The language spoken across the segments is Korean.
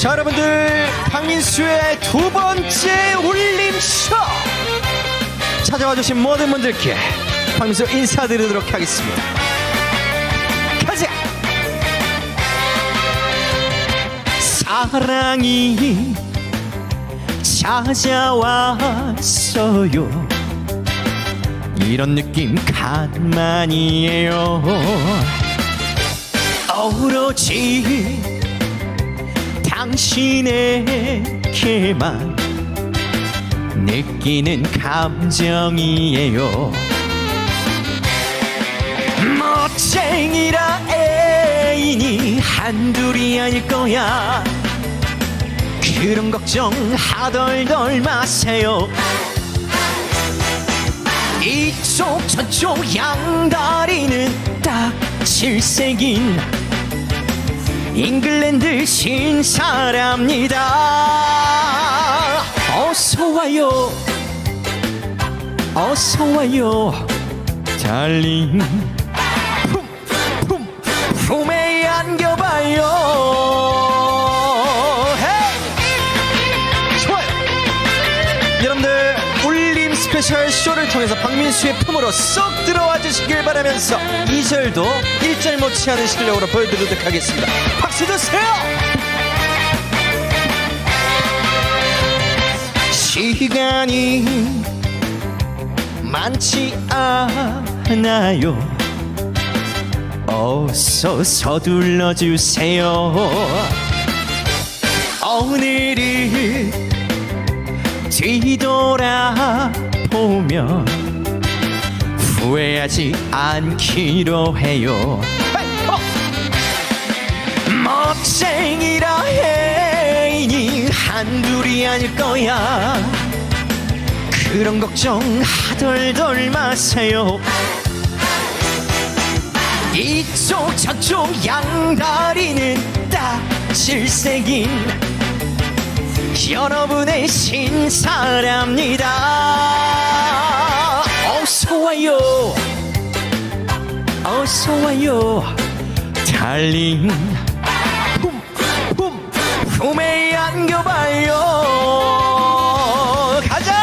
자 여러분들 박민수의 두 번째 울림쇼! 찾아와 주신 모든 분들께 박민수 인사드리도록 하겠습니다. 가자! 사랑이 찾아왔어요. 이런 느낌 간만이에요 오로지 당신에게만 느끼는 감정이에요. 멋쟁이라 애인이 한둘이 아닐 거야. 그런 걱정 하덜덜 마세요. 이쪽 저쪽 양다리는 딱 질색인 잉글랜드 신사랍니다. 어서 와요. 어서 와요. 달링 스페셜 쇼를 통해서 박민수의 품으로 쏙 들어와 주시길 바라면서 2절도 1절 못지 않은 실력으로 보여드리도록 하겠습니다. 박수 주세요! 시간이 많지 않아요. 어서 서둘러 주세요. 오늘을 뒤돌아 후회하지 않기로 해요. 멋쟁이라 애인이 한둘이 아닐 거야. 그런 걱정 하덜덜 마세요. 이쪽 저쪽 양다리는 딱 질색인 여러분의 신사랍니다. 어서 와요 어서 와요. 달링 훔훔 품에 안겨봐요. 가자!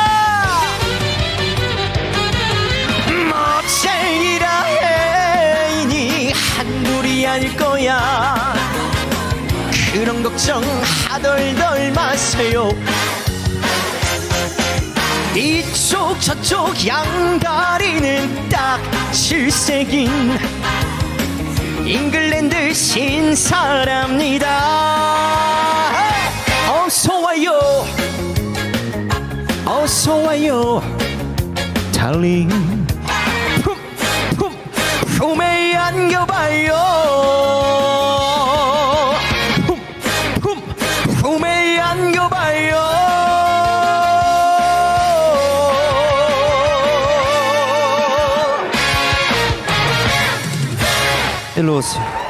멋쟁이라 애인이 한둘이 아닐 거야. 그런 걱정 하덜덜 마세요 이쪽 저쪽 양다리는 딱 질색인 잉글랜드 신사랍니다. 어서 와요. 어서 와요. 달링. 품 품 품에 안겨봐요 일로 오세요